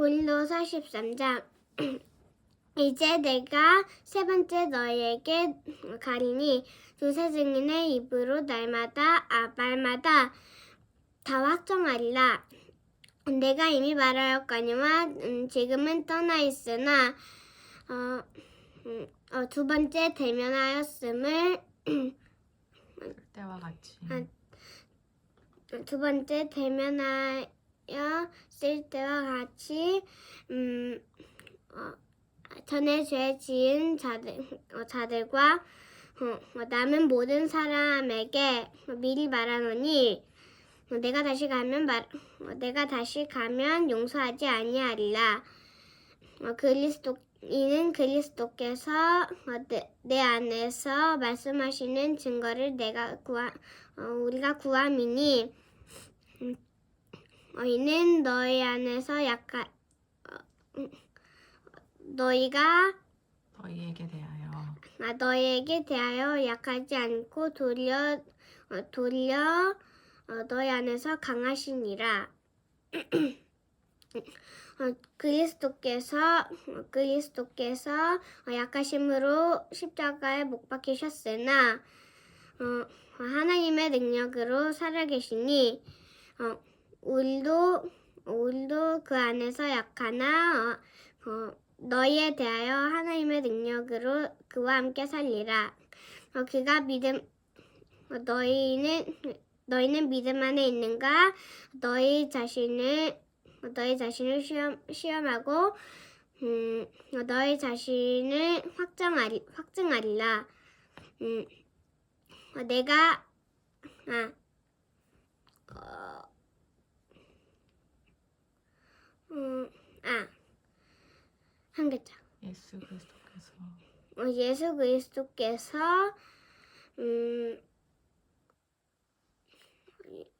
고린도서 13장. 이제 내가 세 번째 너희에게 가리니 두세 증인의 입으로 날마다 아 말마다 다 확정하리라. 내가 이미 말하였거니와 음, 지금은 떠나 있으나 어, 음, 어, 두 번째 대면하였음을 그때와 같이. 아, 두 번째 대면하 여쓸 때와 같이 음, 어, 전에 죄 지은 자들, 어, 자들과 어, 어, 남은 모든 사람에게 미리 말하노니 어, 내가 다시 가면 말, 어, 내가 다시 가면 용서하지 아니하리라. 어, 그리스도 이는 그리스도께서 어, 내, 내 안에서 말씀하시는 증거를 내가 구하 어, 우리가 구함이니 음, 어, 이는 너희 안에서 약간 어, 음, 너희가 너희에게 대하여 아, 너희에게 대하여 약하지 않고 도리어 어, 도리어 어, 너희 안에서 강하시니라. 어, 그리스도께서 어, 그리스도께서 어, 약하심으로 십자가에 못 박히셨으나 어, 하나님의 능력으로 살아계시니 어, 우리도 우리도 그 안에서 약하나 어, 어, 너희에 대하여 하나님의 능력으로 그와 함께 살리라. 어, 그가 믿음 어, 너희는 너희는 믿음 안에 있는가? 너희 자신을 너희 자신을 시험 시험하고 음, 어, 너희 자신을 확정하리 확증하리라. 음, 어, 내가 아 어, 음, 아, 한 글자. 예수 그리스도께서 어, 예수 그리스도께서 음,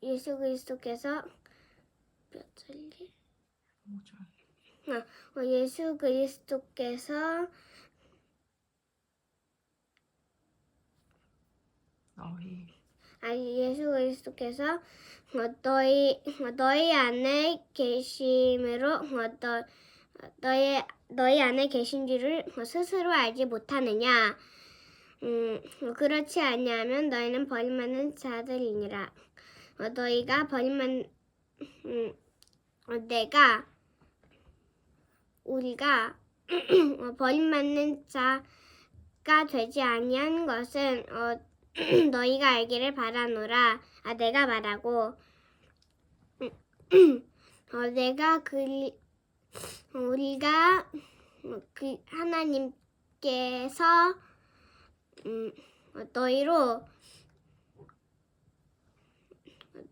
예수 그리스도께서 몇 절리? 오절 어, 예수 그리스도께서 너희 아 예수 그리스도께서 어, 너희 어, 너희 안에 계심으로 어, 너 너희 너희 안에 계신 줄을 어, 스스로 알지 못하느냐? 음, 어, 그렇지 아니하면 너희는 버림받는 자들이니라. 어, 너희가 버림받 음, 어, 내가 우리가 어, 버림받는 자가 되지 아니한 것은 어, 너희가 알기를 바라노라. 아 내가 말하고 어, 내가 그 우리가 그 하나님께서 음, 어, 너희로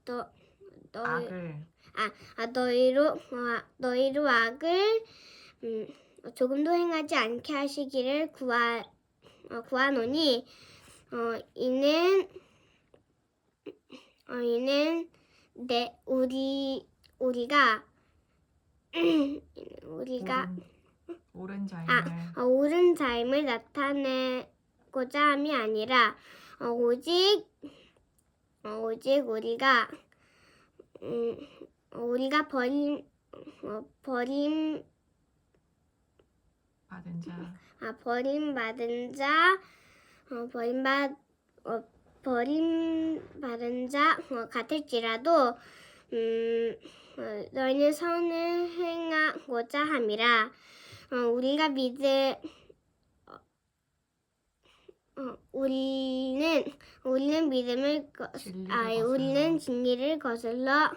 너 너희 악을 아 너희로 어, 너희로 악을 음, 조금도 행하지 않게 하시기를 구하 어, 구하노니 어, 이는 어, 이는 내 우리 우리가 우리가 옳은, 옳은 자임을. 어, 옳은 자임을 나타내고자 함이 아니라 어, 오직 어, 오직 우리가 음, 어, 우리가 버림 어, 버림 받은 자. 아 버림받은 자 어, 버림받 어, 버림받은 자 어, 같을지라도 음, 어, 너희는 선을 행하고자 함이라 어, 우리가 믿을 어, 어, 우리는 우리는 믿음을 거, 아. 우리는 진리를 거슬러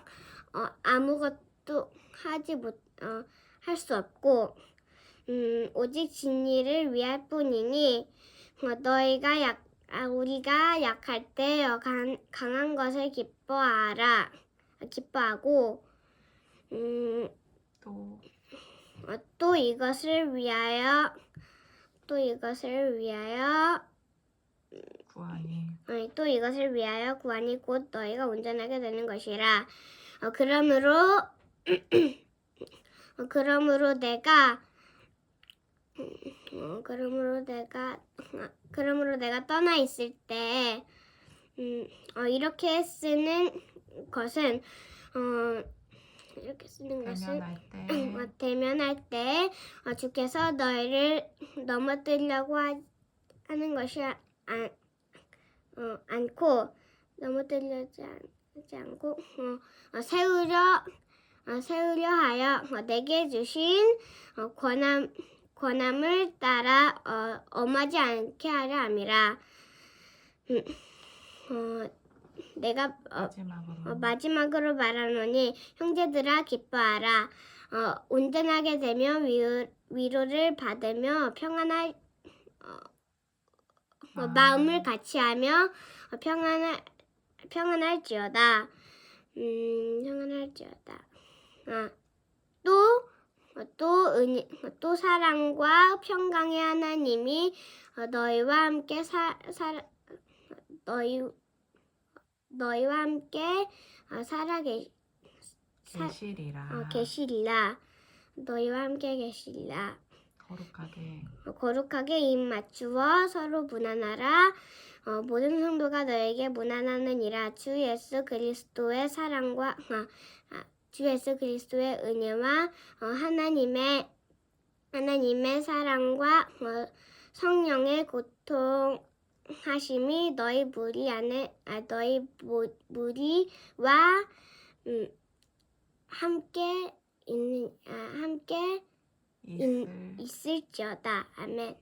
어, 아무것도 하지 못할 수 없고 음, 오직 진리를 위할 뿐이니 어, 너희가 약 아, 우리가 약할 때 어, 강, 강한 것을 기뻐하라. 기뻐하고 음, 또. 어, 또 이것을 위하여 또 이것을 위하여 구하니 또 이것을 위하여 구하니 곧 너희가 온전하게 되는 것이라. 어, 그러므로 어, 그러므로 내가 어, 그러므로 내가 어, 그러므로 내가 떠나 있을 때 음, 어, 이렇게 쓰는 것은 어, 이렇게 쓰는 것은 대면할 때. 어, 대면할 때 어, 주께서 너희를 넘어뜨리려고 하, 하는 것이 아- 안, 어, 않고 넘어뜨리지 않, 않고 어, 어, 세우려 어, 세우려 하여 어, 내게 주신 어, 권함 권함을 따라 어, 엄하지 않게 하려 함이라. 음, 어, 내가 어, 마지막으로. 어, 마지막으로 말하노니 형제들아 기뻐하라. 어, 온전하게 되며 위로, 위로를 받으며 평안할 어, 어, 마음을 같이하며 어, 평안할 평안할지어다. 음 평안할지어다. 아, 또 어, 또, 은, 어, 또 사랑과 평강의 하나님이 어, 너희와 함께 사, 사, 너희 너희와 함께 어, 살아 계, 사, 계시리라. 어, 계시리라. 너희와 함께 계시리라. 거룩하게. 어, 거룩하게 입 맞추어 서로 무난하라. 어, 모든 성도가 너에게 무난하느니라. 주 예수 그리스도의 사랑과 아, 아, 주 예수 그리스도의 은혜와 어, 하나님의 하나님의 사랑과 어, 성령의 고통 하심이 너희 무리 안에 아, 너희 무, 무리와 음, 함께 있는 아, 함께 있을 있을지어다 아멘.